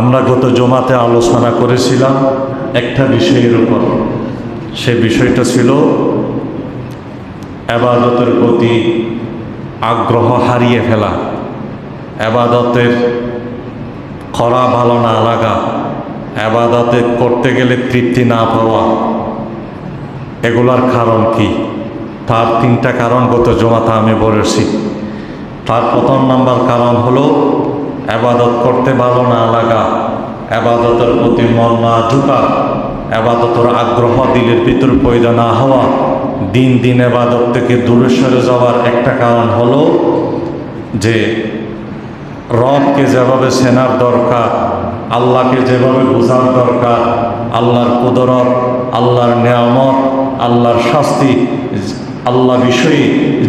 আমরা গত জমাতে আলোচনা করেছিলাম একটা বিষয়ের উপর। সে বিষয়টা ছিল আবাদতের প্রতি আগ্রহ হারিয়ে ফেলা, আবাদতের খরা ভালো না লাগা, আবাদতে করতে গেলে তৃপ্তি না পাওয়া, এগুলার কারণ কি? তার তিনটা কারণ গত জমাতে আমি বলেছি। তার প্রথম নাম্বার কারণ হলো আবাদত করতে ভালো না লাগা, আবাদতের প্রতি মন না ঝুঁকা, আবাদতের আগ্রহ দিলের ভিতর পয়দা না হওয়া, দিন দিন আবাদত থেকে দূরে সরে যাওয়ার একটা কারণ হলো যে রবকে যেভাবে সেনার দরকার, আল্লাহকে যেভাবে বোঝার দরকার, আল্লাহর কুদরত, আল্লাহর নিয়ামত, আল্লাহর শাস্তি আল্লাহ বিষয়ে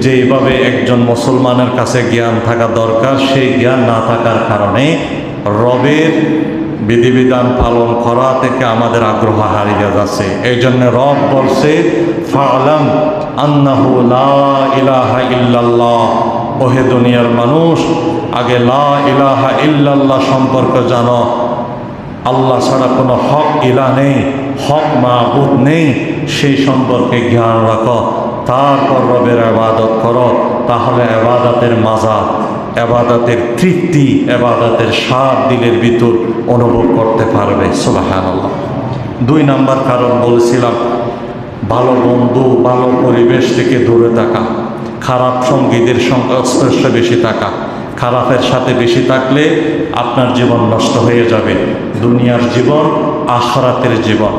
যেভাবে একজন মুসলমানের কাছে জ্ঞান থাকা দরকার, সেই জ্ঞান না থাকার কারণে রবের বিধিবিধান পালন করা থেকে আমাদের আগ্রহ হারিয়ে যাচ্ছে। এই জন্য রব বলছে ইলাহা ইল্লাল্লাহ। ওহে দুনিয়ার মানুষ, আগে লা ইলাহা ইল্লাল্লাহ সম্পর্কে জানো। আল্লাহ ছাড়া কোনো হক ইলা নেই, হক মাহবুদ নেই, সেই সম্পর্কে জ্ঞান রাখো। তারপর রবের আবাদত করো, তাহলে আবাদতের মাজা আবাদতের তৃপ্তি আবাদতের স্বাদ দিলের ভিতর অনুভব করতে পারবে সুবাহান আল্লাহ দুই নাম্বার কারণ বলেছিলাম, ভালো বন্ধু, ভালো পরিবেশ থেকে দূরে থাকা, খারাপ সঙ্গীদের সংস্পর্শে বেশি থাকা, খারাপের সাথে বেশি থাকলে আপনার জীবন নষ্ট হয়ে যাবে, দুনিয়ার জীবন, আখরাতের জীবন।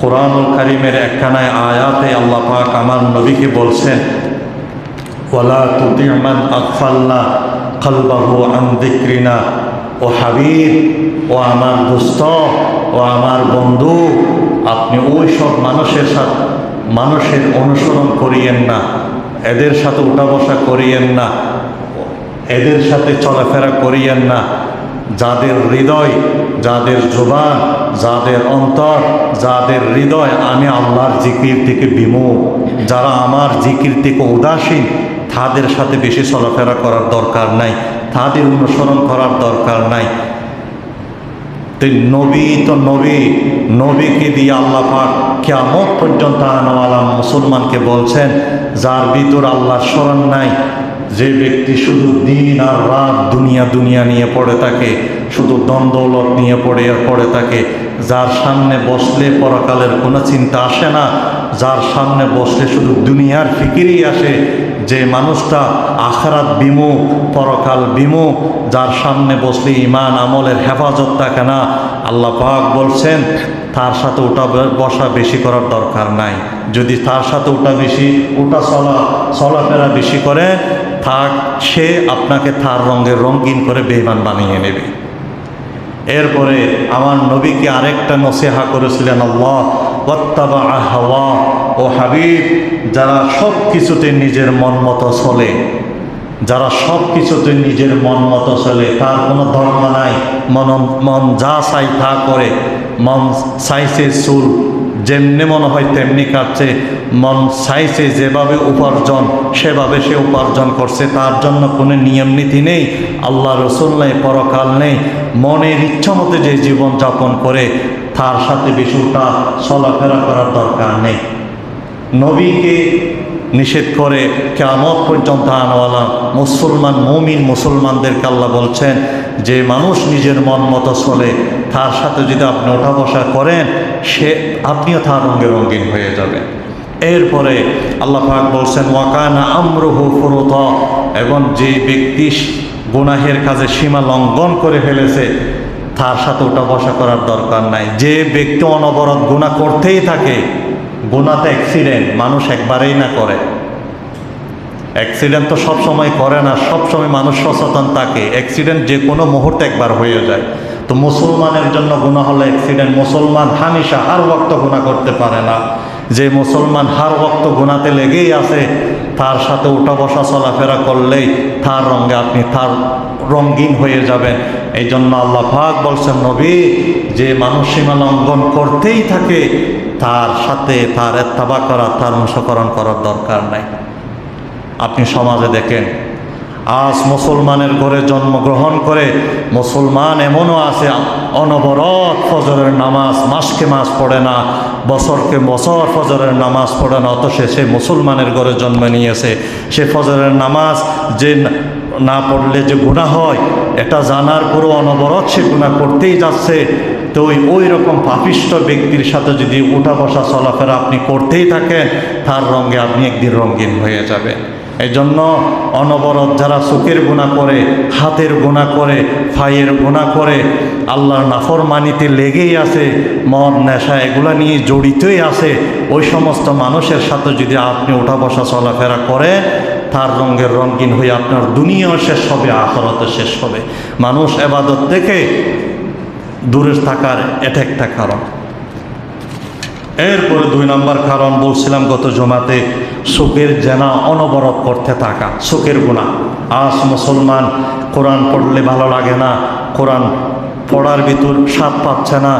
কোরআনুল কারিমের একখানায় আয়াতে আল্লাহ পাক আমার নবীকে বলছেন, ওয়ালা তুতিমান আকফাল্লা কলবাহু আন দিক্রিনা ও হাবিব, ও আমার দোস্ত, ও আমার বন্ধু, আপনি ওই সব মানুষের সাথে, মানুষের অনুসরণ করিয়েন না, এদের সাথে উঠা বসা করিয়েন না, এদের সাথে চলাফেরা করিয়েন না, যাদের হৃদয় যাদের জোবান, যাদের অন্তর, যাদের হৃদয়, আমি আল্লাহর জিকির থেকে বিমুখ যারা আমার জিকির থেকে উদাসীন, তাদের সাথে বেশি চলাফেরা করার দরকার নাই। তাদের অনুসরণ করার দরকার নাই। তো নবী তো নবী, নবীকে দিয়ে আল্লাহ পাক কেমন পর্যন্ত আনাওয়ালা মুসলমানকে বলছেন, যার ভিতর আল্লাহ স্মরণ নাই, যে ব্যক্তি শুধু দিন আর রাত দুনিয়া দুনিয়া নিয়ে পড়ে থাকে শুধু দ্বন্দ্বলত নিয়ে পড়ে পড়ে থাকে। যার সামনে বসলে পরকালের কোনো চিন্তা আসে না। যার সামনে বসলে শুধু দুনিয়ার ফিকিরই আসে। যে মানুষটা আখারাত বিমুখ পরকাল বিমুখ যার সামনে বসলে ইমান আমলের হেফাজত থাকে না। আল্লাহ পাক বলছেন, তার সাথে ওটা বসা বেশি করার দরকার নাই। যদি তার সাথে ওটা বেশি ওটা চলা, চলাফেরা বেশি করে, থাক, সে আপনাকে তার রঙের রঙিন করে বেইমান বানিয়ে নেবে। এরপরে আমার নবীকে আরেকটা নসিহা করেছিলেন, আল্লাহ, ওয়াত্তাবা হাওয়া ও হাবিব, যারা সব কিছুতে নিজের মন মতো চলে, যারা সব কিছুতে নিজের মন মতো চলে, তার কোনো ধর্ম নাই। মন মন যা চাই তা করে, মন চাইছে চুল যেমনি মনে হয় তেমনি কাটছে। মন চাইছে যেভাবে উপার্জন, সেভাবে সে উপার্জন করছে। তার জন্য কোনো নিয়ম নীতি নেই, আল্লাহ রসুল নেই, পরকাল নেই। মনের ইচ্ছা মতো যে জীবনযাপন করে, তার সাথে বিষয়টা চলাফেরা করার দরকার নেই। নবীকে নিষেধ করে কেমত পর্যন্ত আনওয়ালা মুসলমান, মমিন মুসলমানদেরকে আল্লাহ বলছেন, যে মানুষ নিজের মন মতো চলে, তার সাথে যদি আপনি ওঠা বসা করেন, সে আপনিও তার রঙে রঙিন হয়ে যাবেন। এরপরে আল্লাহ পাক বলছেন, ওয়াকানা আমরুহু ফুরুত এবং যে ব্যক্তি গুনাহের কাজে সীমা লঙ্ঘন করে ফেলেছে, তার সাথে ওঠা বসা করার দরকার নাই। যে ব্যক্তি অনবরত গুণা করতেই থাকে গুণাতে অ্যাক্সিডেন্ট মানুষ একবারেই না করে। অ্যাক্সিডেন্ট তো সব সময় করে না সব সময় মানুষ সচেতন থাকে। অ্যাক্সিডেন্ট যে কোনো মুহূর্তে একবার হয়ে যায়। তো মুসলমানের জন্য গুণা হলো অ্যাক্সিডেন্ট মুসলমান হানিসা হার বক্ত গুণা করতে পারে না। যে মুসলমান হার বক্ত গুণাতে লেগেই আছে, তার সাথে উঠা বসা চলাফেরা করলেই তার রঙে আপনি তার রঙ্গিন হয়ে যাবেন। এই জন্য আল্লাহ পাক বলছেন, নবী, যে মানুষ সীমা লঙ্ঘন করতেই থাকে তার সাথে তার এত্তাবা করা, তার অনুসরণ করার দরকার নাই। আপনি সমাজে দেখেন, আজ মুসলমানের ঘরে জন্মগ্রহণ করে মুসলমান এমনও আছে, অনবরত ফজরের নামাজ মাসকে মাস পড়ে না, বছরকে বছর ফজরের নামাজ পড়ে না, অথচ সে মুসলমানের ঘরে জন্ম নিয়েছে। সে ফজরের নামাজ যে না পড়লে যে গুণা হয়, এটা জানার পরও অনবরত সে গুণা করতেই যাচ্ছে। তো ওই ওই রকম পাপিষ্ট ব্যক্তির সাথে যদি উঠা বসা চলাফেরা আপনি করতেই থাকেন, তার রঙে আপনি একদিন রঙিন হয়ে যাবেন। এই জন্য অনবরত যারা চোখের গুণা করে, হাতের গুণা করে ফাইয়ের গুণা করে, আল্লাহর নাফরমানিতে লেগেই আছে মদ নেশা এগুলা নিয়ে জড়িতই আছে, ওই সমস্ত মানুষের সাথে যদি আপনি উঠা বসা চলাফেরা করেন তার রঙের রঙিন হয়ে আপনার দুনিয়াও শেষ হবে, আখরতে শেষ হবে। মানুষ এবাদত থেকে দূরে থাকার এটা একটা কারণ। এরপরে দুই নম্বর কারণ বলছিলাম গত জমাতে সুখের জেনা অনবরত করতে থাকা সুখের গুণা। আজ মুসলমান কোরআন পড়লে ভালো লাগে না, কোরআন পড়ার ভিতর স্বাদ পাচ্ছে না,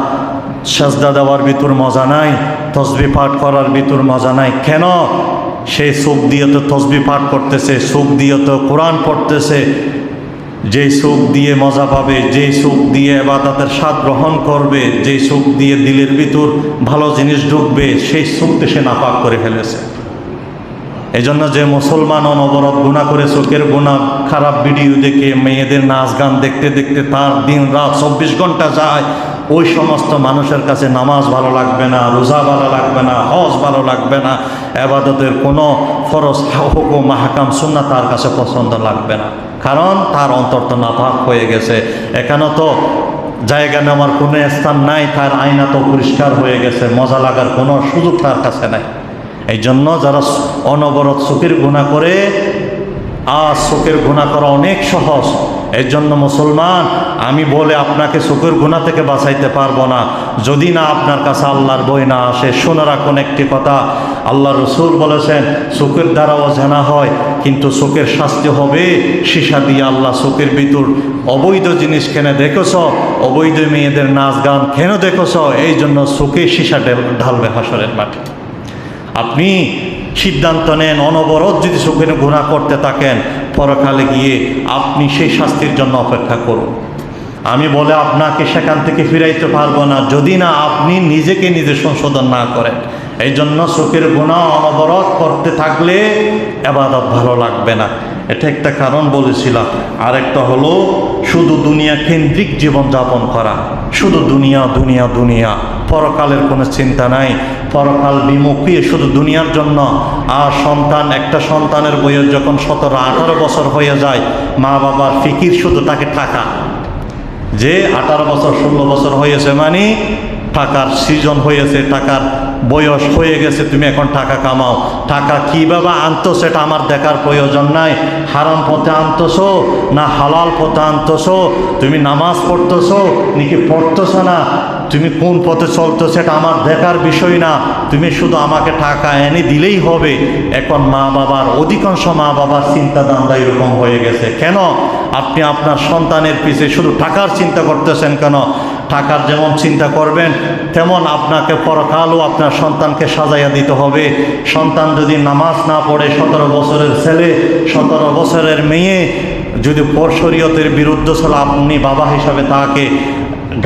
সাজদা দেওয়ার ভিতর মজা নাই, তসবি পাঠ করার ভিতর মজা নাই। কেন? সে সুখ দিয়ে তো তসবি পাঠ করতেছে সুখ দিয়ে তো কোরআন পড়তেছে যেই সুখ দিয়ে মজা পাবে, যেই সুখ দিয়ে এবাদাতের স্বাদ গ্রহণ করবে, যেই সুখ দিয়ে দিলের ভিতর ভালো জিনিস ঢুকবে, সেই সুখকে সে নাপাক করে ফেলেছে। এই জন্য যে মুসলমান অনবরত গুণা করে চোখের গুণা খারাপ ভিডিও দেখে, মেয়েদের নাচ গান দেখতে দেখতে তার দিন রাত চব্বিশ ঘণ্টা যায়, ওই সমস্ত মানুষের কাছে নামাজ ভালো লাগবে না, রোজা ভালো লাগবে না, হজ ভালো লাগবে না, এবাদতের কোনো ফরজ হুকুম, মাহাকাম সুন্না তার কাছে পছন্দ লাগবে না। কারণ তার অন্তর তো নাপাক হয়ে গেছে। এখানে তো জায়গা নেওয়ার কোনো স্থান নাই, তার আয়না তো পরিষ্কার হয়ে গেছে, মজা লাগার কোনো সুযোগ তার কাছে নাই। এই জন্য যারা অনবরত চোখের গুণা করে, আজ চোখের গুণা করা অনেক সহজ। এর জন্য মুসলমান আমি বলে আপনাকে সুখের গুণা থেকে বাঁচাইতে পারব না। যদি না আপনার কাছে আল্লাহর বই না আসে, শুনে রাখুন একটি কথা। আল্লাহ রসুল বলেছেন, সুখের দ্বারাও জানা হয়, কিন্তু চোখের শাস্তি হবে সীসা দিয়ে আল্লাহ চোখের ভিতর অবৈধ জিনিস কেনে দেখেছ, অবৈধ মেয়েদের নাচ গান কেন দেখেছ, এই জন্য সুখে সীসা ঢেল- ঢালবে হাসরের মাঠে। আপনি সিদ্ধান্ত নেন, অনবরত যদি সুখের গুণা করতে থাকেন, পরকালে গিয়ে আপনি সেই শাস্তির জন্য অপেক্ষা করুন। আমি বলে আপনাকে সেখান থেকে ফিরাইতে পারব না। যদি না আপনি নিজেকে নিজে সংশোধন না করেন এই জন্য চোখের গুণা অনবরত করতে থাকলে এবাদত ভালো লাগবে না। এটা একটা কারণ বলেছিলাম। আরেকটা হলো, শুধু দুনিয়া কেন্দ্রিক জীবনযাপন করা। শুধু দুনিয়া দুনিয়া দুনিয়া। পরকালের কোনো চিন্তা নাই। পরকাল বিমুখী শুধু দুনিয়ার জন্য। আর সন্তান, একটা সন্তানের বয়স যখন সতেরো, আঠারো বছর হয়ে যায় মা বাবার ফিকির শুধু তাকে টাকা। যে আঠারো বছর, ষোলো বছর হয়েছে মানে টাকার সৃজন হয়েছে, টাকার বয়স হয়ে গেছে, তুমি এখন টাকা কামাও। টাকা কীভাবে আনতো সেটা আমার দেখার প্রয়োজন নাই। হারাম পথে আনতেছো না হালাল পথে আনতেছো? তুমি নামাজ পড়তেছো নাকি পড়তেছো না? তুমি কোন পথে চলতো সেটা আমার দেখার বিষয় না। তুমি শুধু আমাকে টাকা এনে দিলেই হবে। এখন মা বাবার অধিকাংশ মা বাবার চিন্তাধারা এরকম হয়ে গেছে। কেন? আপনি আপনার সন্তানের পিছে শুধু টাকার চিন্তা করতেছেন কেন? টাকার যেমন চিন্তা করবেন, তেমন আপনাকে পরকালও আপনার সন্তানকে সাজাইয়া দিতে হবে। সন্তান যদি নামাজ না পড়ে, সতেরো বছরের ছেলে, সতেরো বছরের মেয়ে, যদি পর শরীয়তের বিরুদ্ধ ছিল আপনি বাবা হিসাবে তাকে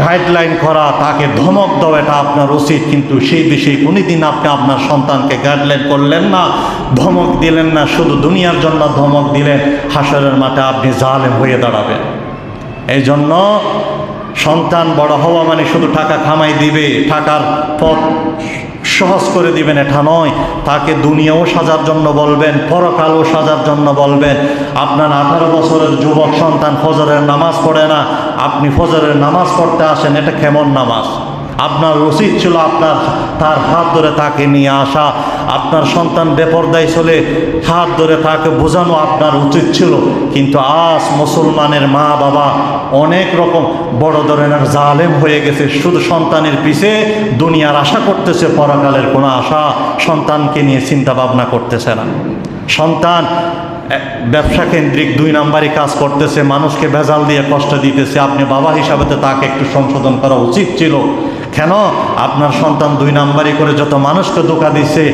গাইডলাইন করা, তাকে ধমক দেওয়া এটা আপনার উচিত। কিন্তু সেই বিষয়ে কোনোদিন আপনি আপনার সন্তানকে গাইডলাইন করলেন না, ধমক দিলেন না, শুধু দুনিয়ার জন্য ধমক দিলেন, হাসরের মাঠে আপনি জালেম হয়ে দাঁড়াবেন। এই জন্য সন্তান বড় হওয়া মানে শুধু টাকা খামাই দিবে, টাকার পথ সহজ করে দিবেন, এটা নয়। তাকে দুনিয়াও সাজার জন্য বলবেন, পরকালও সাজার জন্য বলবেন। আপনার আঠারো বছরের যুবক সন্তান ফজরের নামাজ পড়ে না। আপনি ফজরের নামাজ পড়তে আসেন, এটা কেমন নামাজ? আপনার উচিত ছিল আপনার তার হাত ধরে তাকে নিয়ে আসা, আপনার সন্তান বেপরদায় চলে হাত ধরে তাকে বোঝানো আপনার উচিত ছিল। কিন্তু আজ মুসলমানের মা বাবা অনেক রকম বড় ধরনের জালেম হয়ে গেছে। শুধু সন্তানের পিছে দুনিয়ার আশা করতেছে, পরকালের কোনো আশা সন্তানকে নিয়ে চিন্তা ভাবনা করতেছে না। সন্তান ব্যবসা কেন্দ্রিক দুই নাম্বারই কাজ করতেছে, মানুষকে ভেজাল দিয়ে কষ্ট দিতেছে। আপনি বাবা হিসাবে তাকে একটু সংশোধন করা উচিত ছিল। কেন? আপনার সন্তান দুই নাম্বারই করে যত মানুষকে ধোকা দিছে,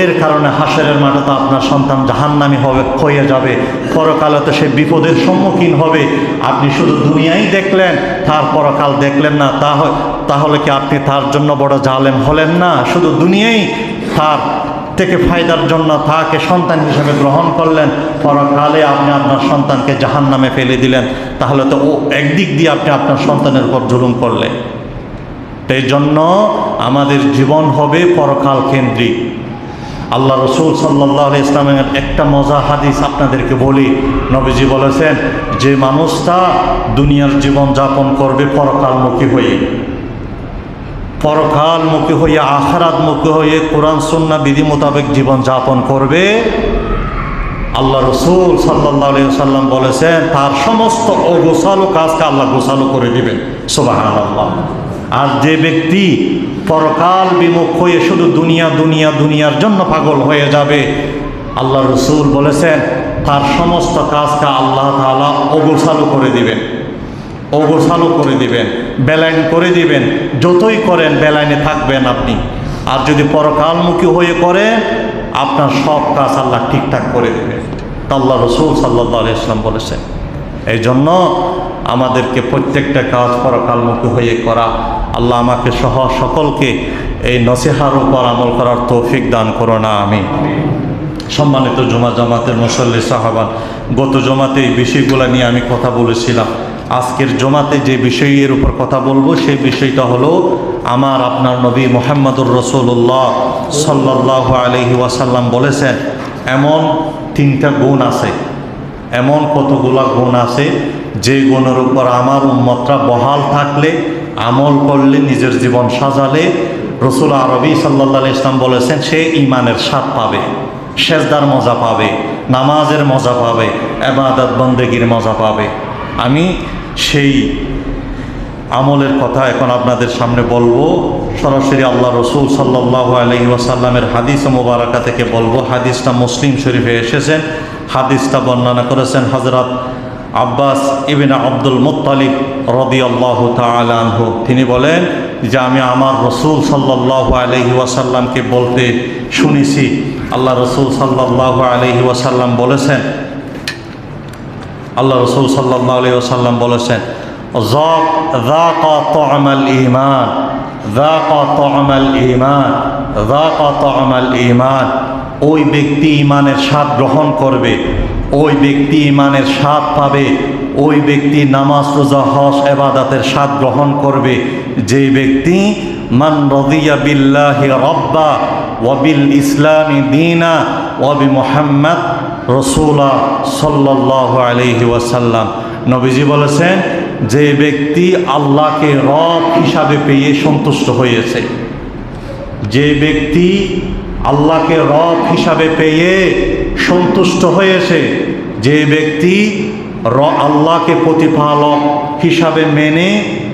এর কারণে হাসরের মাঠে তো আপনার সন্তান জাহান্নামি হবে হয়ে যাবে। পরকালে তো সে বিপদের সম্মুখীন হবে। আপনি শুধু দুনিয়াই দেখলেন, তার পরকাল দেখলেন না। তাহলে কি আপনি তার জন্য বড় জালেম হলেন না? শুধু দুনিয়াই তার থেকে ফায়দার জন্য তাকে সন্তান হিসেবে গ্রহণ করলেন। পরকালে আপনি আপনার সন্তানকে জাহান নামে ফেলে দিলেন। তাহলে তো ও একদিক দিয়ে আপনি আপনার সন্তানের উপর জুলুম করলেন। এই জন্য আমাদের জীবন হবে পরকাল কেন্দ্রিক। আল্লাহ রসুল সাল্লাহ ইসলামের একটা মজা হাদিস আপনাদেরকে বলি। নবীজি বলেছেন, যে মানুষটা দুনিয়ার জীবন যাপন করবে পরকালমুখী হয়ে পরকালমুখী হয়ে, আখারাতমুখী হয়ে, কোরআন সন্না বিধি মোতাবেক জীবন যাপন করবে। আল্লাহ রসুল সাল্লাহ সাল্লাম বলেছেন, তার সমস্ত অগোছালো কাজকে আল্লাহ গোছালো করে দিবেন। সুবাহ আল্লাহ আর যে ব্যক্তি পরকাল বিমুখ হয়ে শুধু দুনিয়া দুনিয়া, দুনিয়ার জন্য পাগল হয়ে যাবে, আল্লাহ রসুল বলেছেন, তার সমস্ত কাজকে আল্লাহ তাআলা অগোছালো করে দিবেন, অগোছালো করে দিবেন বেলাইন করে দিবেন, যতই করেন বেলাইনে থাকবেন আপনি। আর যদি পরকালমুখী হয়ে করে আপনার সব কাজ আল্লাহ ঠিকঠাক করে দেবেন। আল্লাহ রসুল সাল্লাহ ইসলাম বলেছেন। এই জন্য আমাদেরকে প্রত্যেকটা কাজ পরকালমুখী হয়ে করা আল্লাহ আমাকে সহ সকলকে এই নসিহার উপর আমল করার তৌফিক দান করো না আমি সম্মানিত জমা জামাতের মুসল্লি সাহাবান, গত জমাতে এই বিষয়গুলো নিয়ে আমি কথা বলেছিলাম। আজকের জমাতে যে বিষয়ের উপর কথা বলব সেই বিষয়টা হলো আমার আপনার নবী মোহাম্মদুর রসুল্লাহ সাল্লাহ আলহি ওয়াসাল্লাম বলেছেন, এমন তিনটা গুণ আছে, এমন কতগুলা গুণ আছে যে গুণের উপর আমার উম্মতরা বহাল থাকলে আমল করলে, নিজের জীবন সাজালে, রসুল আরবি সাল্লাহ ইসলাম বলেছেন, সে ইমানের স্বাদ পাবে, সেজদার মজা পাবে, নামাজের মজা পাবে এবাদত বন্দেগীর মজা পাবে। আমি সেই আমলের কথা এখন আপনাদের সামনে বলব, সরাসরি আল্লাহ রসুল সাল্লাহ আলহি ওয়াসাল্লামের হাদিস মোবারকা থেকে বলব, হাদিসটা মুসলিম শরীফে এসেছেন, হাদিসটা বর্ণনা করেছেন হজরত আব্বাস ইবিন আব্দুল মুতালিক রদি আল্লাহ তালহ তিনি বলেন যে আমি আমার রসুল সাল্লাহ আলহি ওয়াসাল্লামকে বলতে শুনেছি। আল্লাহ রসুল সাল্লাহ আলহি ওয়াসাল্লাম বলেছেন, আল্লাহ রসুল সাল্লাহ আলহি ওয়াসাল্লাম বলেছেন ইমান ইমান ইমান ওই ব্যক্তি ইমানের স্বাদ গ্রহণ করবে। ওই ব্যক্তি ইমানের স্বাদ পাবে, ওই ব্যক্তি নামাজ, রোজা হস এবাদাতের স্বাদ গ্রহণ করবে। যে ব্যক্তি, মান রদিয়া বিল্লাহি রব্বা ওয়াবিল ইসলামী দিনা ওয়াবি মোহাম্মদ রসুলা সাল্লাহ আলহি ওয়াসাল্লাম। নবীজি বলেছেন, যে ব্যক্তি আল্লাহকে রব হিসাবে পেয়ে সন্তুষ্ট হয়েছে। যে ব্যক্তি আল্লাহকে রব হিসাবে পেয়ে সন্তুষ্ট হয়েছে যে ব্যক্তি র আল্লাহকে প্রতিপালক হিসাবে মেনে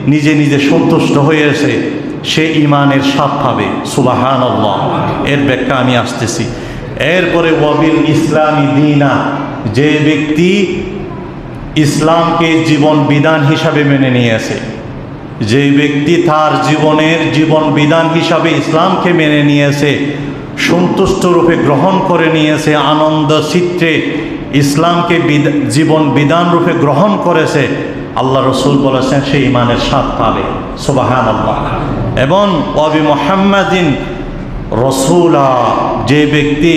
নিজে নিজে সন্তুষ্ট হয়েছে, সে ইমানের স্বাদ পাবে। সুবাহান আল্লাহ এর ব্যাখ্যা আমি আসতেছি। এরপরে ওয়াবিল ইসলামী দিনা, যে ব্যক্তি ইসলামকে জীবন বিধান হিসাবে মেনে নিয়েছে, যে ব্যক্তি তার জীবনের জীবন বিধান হিসাবে ইসলামকে মেনে নিয়েছে সন্তুষ্ট রূপে গ্রহণ করে নিয়েছে, আনন্দ চিত্রে ইসলামকে জীবন বিধান রূপে গ্রহণ করেছে। আল্লাহ রসুল বলেছেন, সে ইমানের স্বাদ পাবে। সুবাহান আল্লাহ এবং অবি মোহাম্মদিন রসুলা, যে ব্যক্তি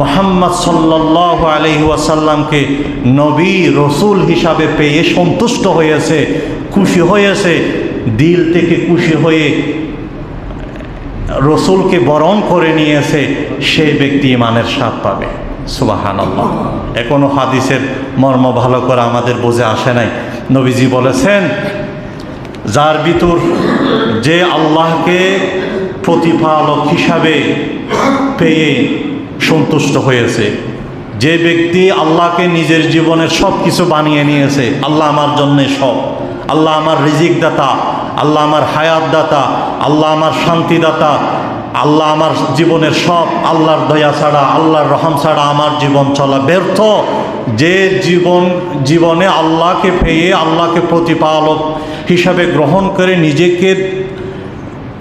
মোহাম্মদ সাল্লাহ আলহি ওয়াসাল্লামকে নবী রসুল হিসাবে পেয়ে সন্তুষ্ট হয়েছে, খুশি হয়েছে, দিল থেকে খুশি হয়ে রসুলকে বরণ করে নিয়েছে, সে ব্যক্তি ইমানের স্বাদ পাবে। সুবাহান আল্লাহ এখনও হাদিসের মর্ম ভালো করে আমাদের বোঝে আসে নাই। নবীজি বলেছেন, যার ভিতর যে আল্লাহকে প্রতিপালক হিসাবে পেয়ে সন্তুষ্ট হয়েছে, যে ব্যক্তি আল্লাহকে নিজের জীবনের সব কিছু বানিয়ে নিয়েছে, আল্লাহ আমার জন্যে সব, আল্লাহ আমার রিজিক দাতা আল্লাহ আমার হায়াত দাতা আল্লাহ আমার শান্তিদাতা, আল্লাহ আমার জীবনের সব আল্লাহর দয়া ছাড়া, আল্লাহর রহম ছাড়া আমার জীবন চলা ব্যর্থ। যে জীবন, জীবনে আল্লাহকে পেয়ে, আল্লাহকে প্রতিপালক হিসাবে গ্রহণ করে নিজেকে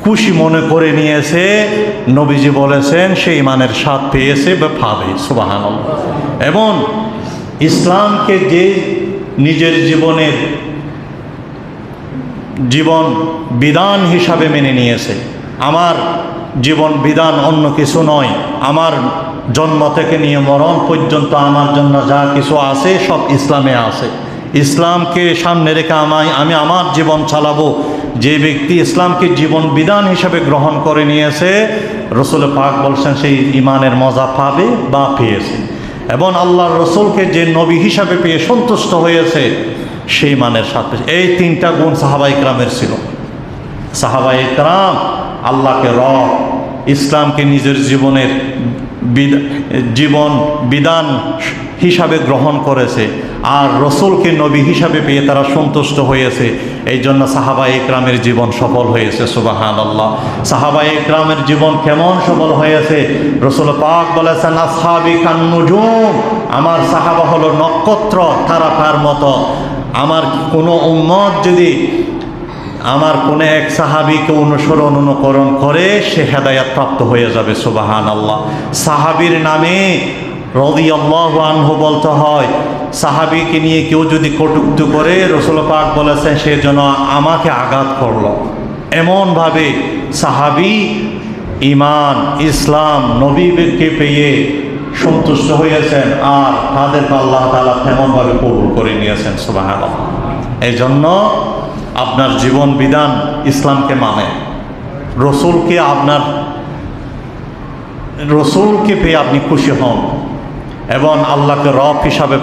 খুশি মনে করে নিয়েছে, নবীজি বলেছেন, সে ইমানের স্বাদ পেয়েছে বা পাবে সুবাহান এবং ইসলামকে যে নিজের জীবনের জীবন বিধান হিসাবে মেনে নিয়েছে। আমার জীবন বিধান অন্য কিছু নয়। আমার জন্ম থেকে নিয়ে মরণ পর্যন্ত আমার জন্য যা কিছু আছে সব ইসলামে আছে। ইসলামকে সামনে রেখে আমায় আমি আমার জীবন চালাবো। যে ব্যক্তি ইসলামকে জীবন বিধান হিসাবে গ্রহণ করে নিয়েছে, রসুল পাক বলছেন সেই ইমানের মজা পাবে বা পেয়েছে। এবং আল্লাহর রসুলকে যে নবী হিসাবে পেয়ে সন্তুষ্ট হয়েছে সেই মানের সাথে এই তিনটা গুণ সাহাবা ইকরামের ছিল। সাহাবা ইকরাম আল্লাহকে র ইসলামকে নিজের জীবনের জীবন বিধান হিসাবে গ্রহণ করেছে আর রসুলকে নবী হিসাবে পেয়ে তারা সন্তুষ্ট হয়েছে। এই জন্য সাহাবা ইকরামের জীবন সফল হয়েছে সুবাহান আল্লাহ সাহাবা ইকরামের জীবন কেমন সফল হয়েছে? রসুল পাক বলেছেন আসহাবি কান্নুজুম আমার সাহাবা হলো নক্ষত্র তারা তার মতো। আমার কোনো উম্মত যদি আমার কোন এক সাহাবিকে অনুসরণ অনুকরণ করে, সে হেদায়াত প্রাপ্ত হয়ে যাবে সুবাহান আল্লাহ সাহাবির নামে রদি আল্লাহ আনহু বলতে হয়, সাহাবিকে নিয়ে কেউ যদি কটুক্তি করে, রসুল পাক বলেছেন, সে যেন আমাকে আঘাত করল। এমনভাবে সাহাবি ইমান, ইসলাম নবীকে পেয়ে সন্তুষ্ট হয়েছেন আর তাদেরকে আল্লাহ তালা তেমনভাবে কবুল করে নিয়েছেন সুবাহান এই জন্য আপনার জীবন বিধান ইসলামকে মানে। রসুলকে আপনার, রসুলকে পেয়ে আপনি খুশি হন এবং আল্লাহকে রব হিসাবে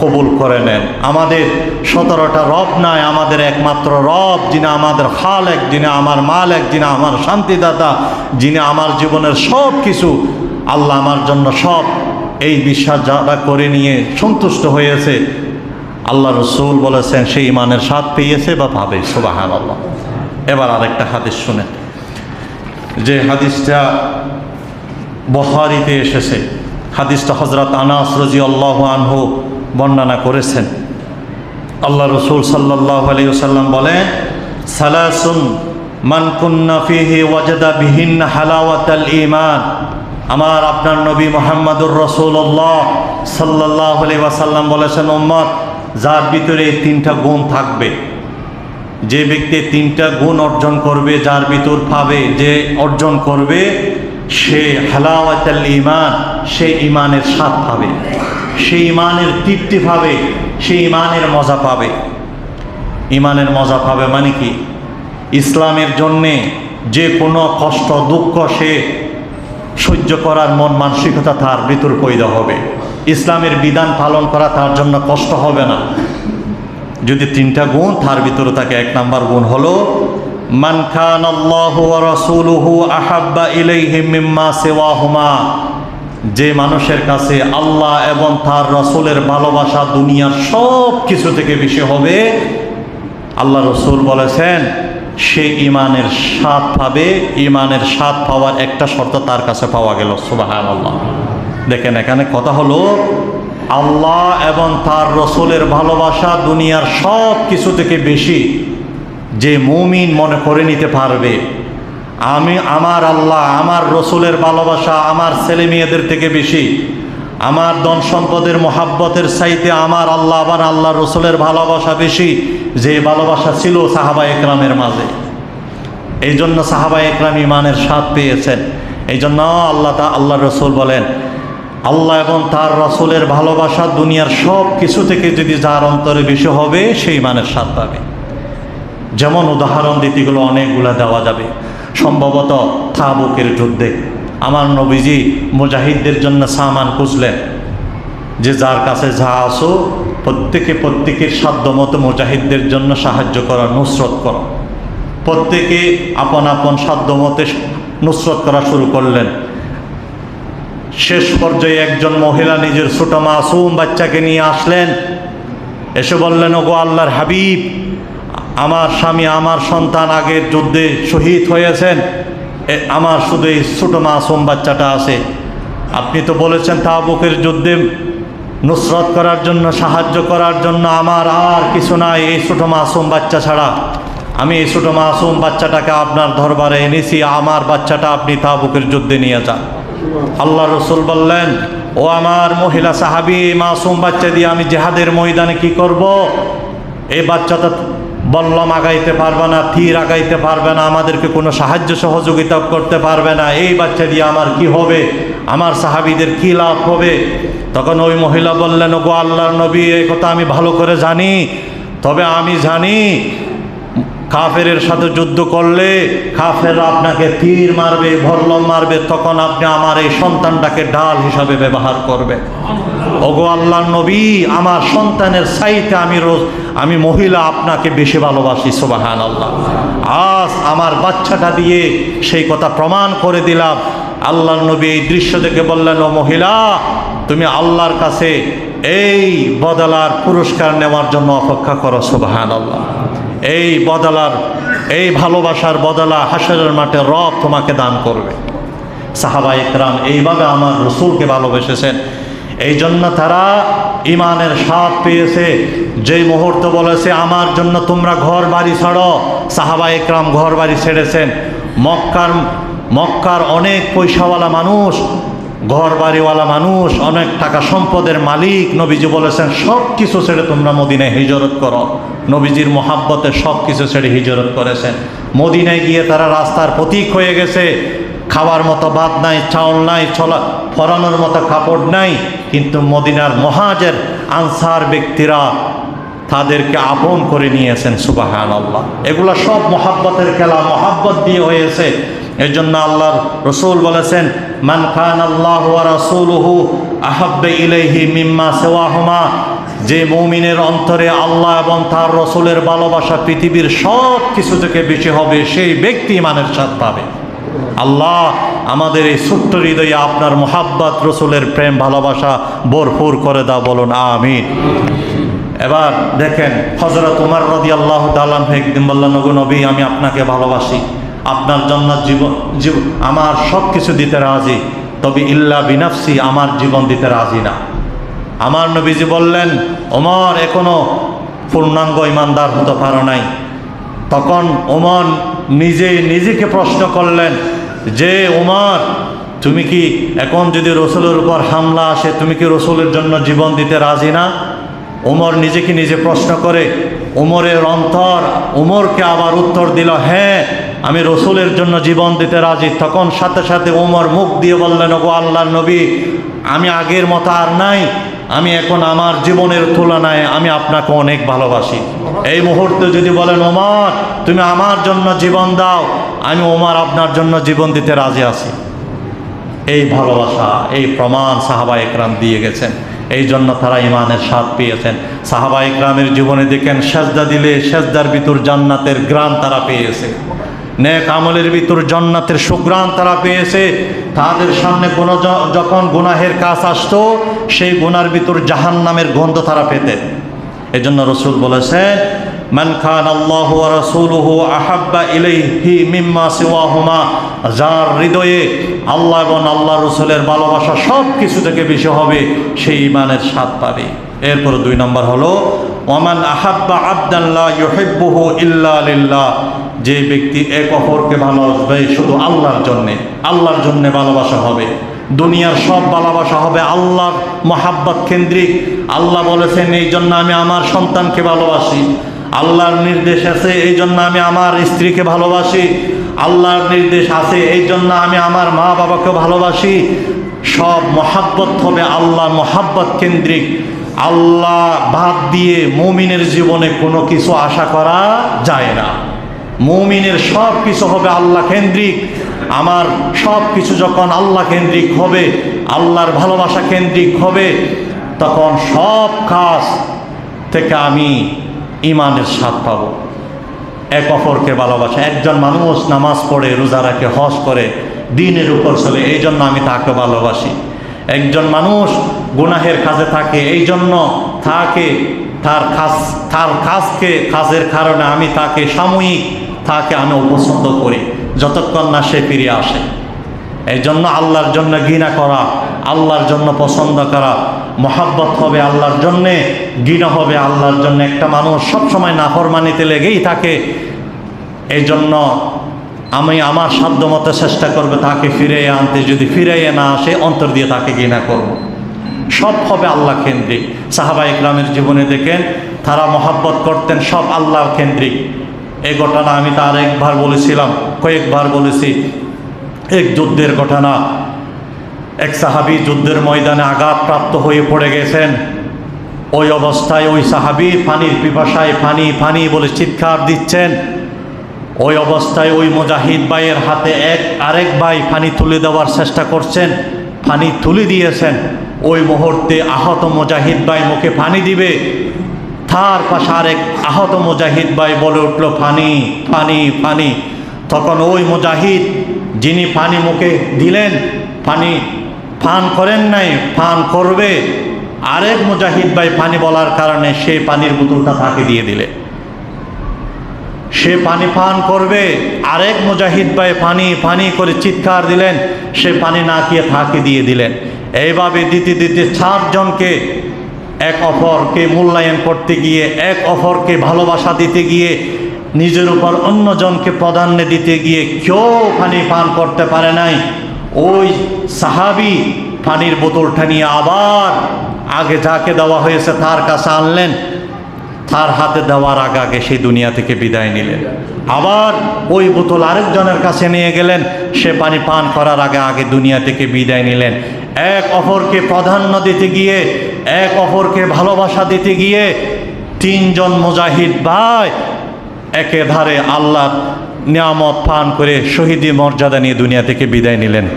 কবুল করে নেন। আমাদের সতেরোটা রব নাই, আমাদের একমাত্র রব, যিনি আমাদের খাল এক যিনি আমার মাল এক যিনি আমার শান্তিদাতা, যিনি আমার জীবনের সব কিছু আল্লাহ আমার জন্য সব এই বিশ্বাস যারা করে নিয়ে সন্তুষ্ট হয়েছে, আল্লাহ রসুল বলেছেন সেই ইমানের স্বাদ পেয়েছে বা পাবে সুবাহান আল্লাহ এবার আরেকটা হাদিস শুনে যে হাদিসটা বহারিতে এসেছে। হাদিসটা হজরত আনাস রাজি আল্লাহ আনহু বর্ণনা করেছেন। আল্লাহ রসুল সাল্লাহ আলিয়াল্লাম বলেন, সালাসুন মান কুন্না ফিহি ওয়াজাদা বিহিন হালাওয়াতাল ঈমান। আমার আপনার নবী মোহাম্মদুর রসুল্লাহ সাল্লাহ আলি ওয়াসাল্লাম বলেছেন, উম্মত, যার ভিতরে তিনটা গুণ থাকবে, যে ব্যক্তি তিনটা গুণ অর্জন করবে, যার ভিতর পাবে যে অর্জন করবে, সে হালাওয়াতাল ইমান সে ইমানের স্বাদ পাবে, সে ইমানের তৃপ্তি পাবে, সে ইমানের মজা পাবে। ইমানের মজা পাবে মানে কি? ইসলামের জন্যে যে কোনো কষ্ট, দুঃখ সে সহ্য করার মন মানসিকতা তার ভিতর পয়দা হবে। ইসলামের বিধান পালন করা তার জন্য কষ্ট হবে না। যদি তিনটা গুণ, তার ভিতরে থাকে এক নাম্বার গুণ হলো, মান খান সিওয়াহুমা যে মানুষের কাছে আল্লাহ এবং তার রসুলের ভালোবাসা দুনিয়ার সব কিছু থেকে বেশি হবে, আল্লাহ রসুল বলেছেন সে ইমানের স্বাদ পাবে ইমানের স্বাদ পাওয়ার একটা শর্ত তার কাছে পাওয়া গেল সুবাহান আল্লাহ দেখেন এখানে কথা হলো, আল্লাহ এবং তার রসুলের ভালোবাসা দুনিয়ার সব কিছু থেকে বেশি যে মুমিন মনে করে নিতে পারবে। আমি, আমার আল্লাহ, আমার রসুলের ভালোবাসা, আমার ছেলে মেয়েদের থেকে বেশি। আমার ধন সম্পদের মহাব্বতের চাইতে আমার আল্লাহ আবার আল্লাহ রসুলের ভালোবাসা বেশি, যে ভালোবাসা ছিল সাহাবা একরামের মাঝে। এই জন্য সাহাবা একরাম ইমানের স্বাদ পেয়েছেন। এই জন্য আল্লাহ তা আল্লাহ রসুল বলেন, আল্লাহ এবং তার রসুলের ভালোবাসা দুনিয়ার সব কিছু থেকে যদি যার অন্তরে বেশি হবে, সেই ইমানের স্বাদ পাবে। যেমন উদাহরণ দিতিগুলো গেলে অনেকগুলো দেওয়া যাবে। সম্ভবত থাবুকের যুদ্ধে আমার নবীজি মুজাহিদদের জন্য সামান খুঁজলেন। যে যার কাছে যা আসো, প্রত্যেকে প্রত্যেকের সাধ্য মতো মুজাহিদদের জন্য সাহায্য করা, নুসরত করা। প্রত্যেকে আপন আপন সাধ্য মতে নুসরত করা শুরু করলেন। শেষ পর্যায়ে একজন মহিলা নিজের ছোট মাসুম বাচ্চাকে নিয়ে আসলেন। এসে বললেন, ওগো আল্লাহর হাবিব, আমার স্বামী, আমার সন্তান আগের যুদ্ধে শহীদ হয়েছেন। আমার শুধু এই ছোট মাসুম বাচ্চাটা আছে। আপনি তো বলেছেন তাবুকের যুদ্ধে নুসরত করার জন্য, সাহায্য করার জন্য আমার আর কিছু নাই এই ছোট মাসুম বাচ্চা ছাড়া। আমি এই ছোটো মাসুম বাচ্চাটাকে আপনার দরবারে এনেছি, আমার বাচ্চাটা আপনি তাবুকের যুদ্ধে নিয়ে যান। আল্লাহ রসুল বললেন, ও আমার মহিলা সাহাবি, মাসুম বাচ্চা দিয়ে আমি জেহাদের ময়দানে কি করব? এই বাচ্চাটা বল্লম আগাইতে পারবে না, তীর আগাইতে পারবে না, আমাদেরকে কোনো সাহায্য সহযোগিতা করতে পারবে না। এই বাচ্চা দিয়ে আমার কি হবে? আমার সাহাবিদের কি লাভ হবে? তখন ওই মহিলা বললেন গো আল্লাহর নবী, এই কথা আমি ভালো করে জানি, তবে আমি জানি, কাফেরের সাথে যুদ্ধ করলে কাফের আপনাকে তীর মারবে ভরলম মারবে, তখন আপনি আমার এই সন্তানটাকে ডাল হিসাবে ব্যবহার করবে। ওগো আল্লাহ নবী, আমার সন্তানের সাইতে আমি রোজ আমি মহিলা আপনাকে বেশি ভালোবাসি সোবাহান আল্লাহ আজ আমার বাচ্চাটা দিয়ে সেই কথা প্রমাণ করে দিলাম। আল্লাহ নবী এই দৃশ্য দেখে বললেন, ও মহিলা, তুমি আল্লাহর কাছে এই বদলার পুরস্কার নেওয়ার জন্য অপেক্ষা করো সোবাহান আল্লাহ এই বদলার, এই ভালোবাসার বদলা হাসরের মাঠে রব তোমাকে দান করবে। সাহাবা ইকরাম এইভাবে আমার রসুলকে ভালোবেসেছেন। এই জন্য তারা ইমানের স্বাদ পেয়েছে। যেই মুহূর্ত বলেছে, আমার জন্য তোমরা ঘর বাড়ি ছাড়ো। সাহাবা একরাম ঘর বাড়ি ছেড়েছেন। মক্কার মক্কার অনেক পয়সাওয়ালা মানুষ ঘর বাড়িওয়ালা মানুষ, অনেক টাকা সম্পদের মালিক। নবীজি বলেছেন সব কিছু ছেড়ে তোমরা মদিনায় হিজরত করো। নবীজির মোহাব্বতে সব কিছু ছেড়ে হিজরত করেছেন। মদিনায় গিয়ে তারা রাস্তার প্রতীক হয়ে গেছে। খাওয়ার মতো ভাত নাই, চাউল নাই চলা ফরানোর মতো কাপড় নাই। কিন্তু মদিনার মহাজের আনসার ব্যক্তিরা তাদেরকে আপন করে নিয়েছেন সুবাহান আল্লাহ এগুলো সব মহাব্বতের খেলা, মহাব্বত দিয়ে হয়েছে। এই জন্য আল্লাহর রসুল বলেছেন, মান খান আল্লাহ রসুলহু আহাব্বে ইলেহি মিম্মা সেওয়াহমা যে মৌমিনের অন্তরে আল্লাহ এবং তার রসুলের ভালোবাসা পৃথিবীর সব কিছু থেকে বেশি হবে, সেই ব্যক্তি ইমানের স্বাদ পাবে। আল্লাহ আমাদের এই ছোট্ট হৃদয়ে আপনার মোহাব্বত, রসুলের প্রেম, ভালোবাসা ভরপুর করে দাও, বলুন, আমিন। এবার দেখেন হজরত উমার রদি আল্লাহ তালান একদিন বললেন নবী, আমি আপনাকে ভালোবাসি। আপনার জন্য জীবন জীবন আমার সব কিছু দিতে রাজি। তবে ইল্লা বিনাফসি, আমার জীবন দিতে রাজি না। আমার নবীজি বললেন ওমর এখনও পূর্ণাঙ্গ ইমানদার হতে পারো নাই। তখন ওমর নিজে নিজেকে প্রশ্ন করলেন যে ওমর তুমি কি এখন যদি রসুলের উপর হামলা আসে, তুমি কি রসুলের জন্য জীবন দিতে রাজি না? ওমর নিজেকে নিজে প্রশ্ন করে ওমরের অন্তর ওমরকে আবার উত্তর দিল হ্যাঁ আমি রসুলের জন্য জীবন দিতে রাজি। তখন সাথে সাথে ওমর মুখ দিয়ে বললেন, ওগো আল্লাহ নবী, আমি আগের মতো আর নাই। আমি এখন আমার জীবনের তুলনায় আমি আপনাকে অনেক ভালোবাসি। এই মুহূর্তে যদি বলেন ওমর তুমি আমার জন্য জীবন দাও আমি ওমার আপনার জন্য জীবন দিতে রাজি আছি। এই ভালোবাসা, এই প্রমাণ সাহাবা একরাম দিয়ে গেছেন। এই জন্য তারা ইমানের স্বাদ পেয়েছেন। সাহাবা একরামের জীবনে দেখেন সেজদা দিলে সেজদার ভিতর জান্নাতের গ্রাম তারা পেয়েছে। নেক আমলের ভিতর জান্নাতের সুগ্রাম তারা পেয়েছে। তাদের সামনে কোনো যখন গুনাহের কাজ আসতো, সেই গুনার ভিতর জাহান নামের গন্ধ তারা পেতেন। এই জন্য রসুল বলেছেন মান খান আল্লাহ রসুলহু আহাব্বা ইলাইহি মিম্মা সিওয়াহুমা, যার হৃদয়ে আল্লাহ এবং আল্লাহ রসুলের ভালোবাসা সব কিছু থেকে বেশি হবে, সেই ইমানের স্বাদ পাবে। এরপর দুই নম্বর হলো ওমান আহাব্বা আবদাল্লাহ ইউহিব্বুহু ইল্লা লিল্লাহ, যে ব্যক্তি এক অপরকে ভালোবাসবে শুধু আল্লাহর জন্যে আল্লাহর জন্যে ভালোবাসা হবে। দুনিয়ার সব ভালোবাসা হবে আল্লাহর মহাব্বত কেন্দ্রিক। আল্লাহ বলেছেন এই জন্য আমি আমার সন্তানকে ভালোবাসি। আল্লাহর নির্দেশ আছে, এই জন্য আমি আমার স্ত্রীকে ভালোবাসি। আল্লাহর নির্দেশ আছে, এই জন্য আমি আমার মা বাবাকে ভালোবাসি। সব মহাব্বত হবে আল্লাহ মহাব্বত কেন্দ্রিক। আল্লাহ বাদ দিয়ে মমিনের জীবনে কোনো কিছু আশা করা যায় না। মৌমিনের সব কিছু হবে আল্লাহ কেন্দ্রিক। আমার সব কিছু যখন আল্লাহ কেন্দ্রিক হবে, আল্লাহর ভালোবাসা কেন্দ্রিক হবে, তখন সব কাজ থেকে আমি ইমানের স্বাদ পাব। এক অপরকে ভালোবাসা। একজন মানুষ নামাজ পড়ে, রোজা রাখে, হজ করে, দিনের উপর চলে, এই জন্য আমি তাকে ভালোবাসি। একজন মানুষ গুনাহের কাজে থাকে, এই জন্য তাকে, তার খাস তার খাসকে খাসের কারণে আমি তাকে সাময়িক তাকে আমি অপছন্দ করি, যতক্ষণ না সে ফিরে আসে। এই জন্য আল্লাহর জন্য ঘৃণা করা আল্লাহর জন্য পছন্দ করা। মহাব্বত হবে আল্লাহর জন্যে, ঘৃণা হবে আল্লাহর জন্য। একটা মানুষ সবসময় নাফরমানিতে লেগেই থাকে। এই জন্য আমি আমার সাধ্য মতো চেষ্টা করব তাকে ফিরে আনতে। যদি ফিরে না আসে, অন্তর দিয়ে তাকে ঘৃণা করব। সব হবে আল্লাহ কেন্দ্রিক। সাহাবা ইকরামের জীবনে দেখেন, তারা মহাব্বত করতেন সব আল্লাহ কেন্দ্রিক। এই ঘটনা আমি তার একবার বলেছিলাম, কয়েকবার বলেছি। এক যুদ্ধের ঘটনা। এক সাহাবি যুদ্ধের ময়দানে আঘাতপ্রাপ্ত হয়ে পড়ে গেছেন। ওই অবস্থায় ওই সাহাবি পানির পিপাসায় পানি পানি বলে চিৎকার দিচ্ছেন। ওই অবস্থায় ওই মুজাহিদ ভাইয়ের হাতে এক আরেক ভাই পানি তুলে দেওয়ার চেষ্টা করছেন, পানি তুলে দিয়েছেন। ওই মুহূর্তে আহত মুজাহিদ ভাই মুখে পানি দিবে। তার পাশে আরেক আহত মুজাহিদ ভাই বলে উঠল, পানি পানি পানি। তখন ওই মুজাহিদ, যিনি পানি মুখে দিলেন, পানি পান করেন নাই, পান করবে। আরেক মুজাহিদ ভাই পানি বলার কারণে সে পানির বোতলটা তাকে দিয়ে দিলে। সে পানি পান করবে, আরেক মুজাহিদ ভাই পানি পানি করে চিৎকার দিলেন, সে পানি না খেয়ে তাকে দিয়ে দিলেন। এইভাবে দিতে দিতে চারজনকে এক অপরকে মূল্যায়ন করতে গিয়ে, এক অপরকে ভালোবাসা দিতে গিয়ে, নিজের উপর অন্যজনকে প্রাধান্য দিতে গিয়ে কেউ পানি পান করতে পারে নাই। ওই সাহাবি পানির বোতলটা নিয়ে আবার আগে যাকে দেওয়া হয়েছে তার কাছে আনলেন। তার হাতে দেওয়ার আগে আগে সেই দুনিয়া থেকে বিদায় নিলেন। আবার ওই বোতল আরেকজনের কাছে নিয়ে গেলেন। সে পানি পান করার আগে আগে দুনিয়া থেকে বিদায় নিলেন। এক অপরকে প্রাধান্য দিতে গিয়ে, এক অপরকে ভালোবাসা দিতে গিয়ে তিনজন মুজাহিদ ভাই একে ধারে আল্লাহ নিয়ামত পান করে শহীদি মর্যাদা নিয়ে দুনিয়া থেকে বিদায় নিলেন।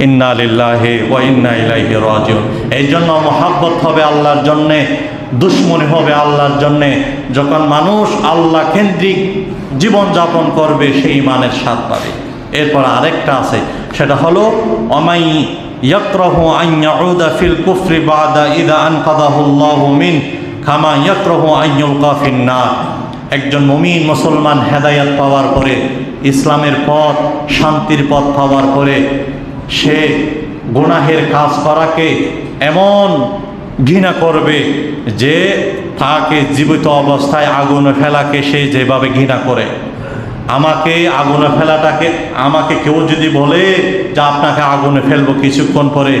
ইন্না লিল্লাহি ওয়া ইন্না ইলাইহি রাজিউন। এই জন্য মহাব্বত হবে আল্লাহর জন্যে, দুশ্মনী হবে আল্লাহর জন্যে। যখন মানুষ আল্লাহ কেন্দ্রিক জীবনযাপন করবে, সেই মানের স্বাদ পাবে। এরপর আরেকটা আছে, সেটা হলো অমাই ইয়াকরাহু আন ইয়াউদা ফিল বাদা ইদা আনকাদাহু আল্লাহু মিন খামা ইয়াকরাহু আন ইউলকা ফিন নার। একজন মমিন মুসলমান হেদায়াত পাওয়ার পরে, ইসলামের পথ, শান্তির পথ পাওয়ার পরে, সে গুনাহের কাজ করাকে এমন ঘৃণা করবে যে তাকে জীবিত অবস্থায় আগুনে ফেলাকে সে যেভাবে ঘৃণা করে। আমাকে আগুনে ফেলাটাকে, আমাকে কেউ যদি বলে যে আপনাকে আগুনে ফেলব কিছুক্ষণ পরে,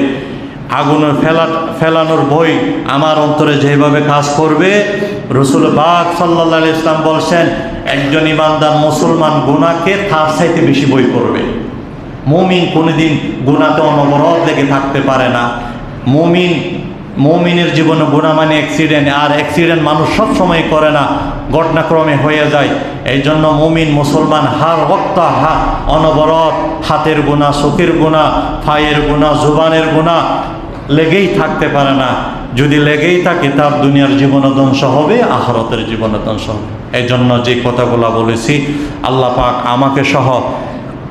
আগুনে ফেলা, ফেলানোর বই আমার অন্তরে যেভাবে কাজ করবে রসুল বাগ সাল্লা ইসলাম বলছেন, একজন ইমানদার মুসলমান গুনাকে তার চাইতে বেশি বই করবে মমিন কোনোদিন গুণাতে অনবরত লেগে থাকতে পারে না। মমিন, মমিনের জীবনে গুণা মানে অ্যাক্সিডেন্ট আর অ্যাক্সিডেন্ট মানুষ সব সময় করে না, ঘটনাক্রমে হয়ে যায়। এই জন্য মমিন মুসলমান হার রক্ত হা, অনবরত হাতের গুণা চোখের গুণা ফায়ের গুণা জুবানের গুণা লেগেই থাকতে পারে না। যদি লেগেই থাকে, তার দুনিয়ার জীবন ধ্বংস হবে আহরতের জীবন ধ্বংস হবে। এই জন্য যে কথাগুলো বলেছি, আল্লাহ পাক আমাকে সহ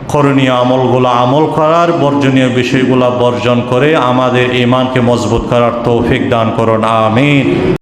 করণীয় আমলগুলো আমল করার, বর্জনীয় বিষয়গুলো বর্জন করে আমাদের ইমানকে মজবুত করার তৌফিক দান করুন। আমিন।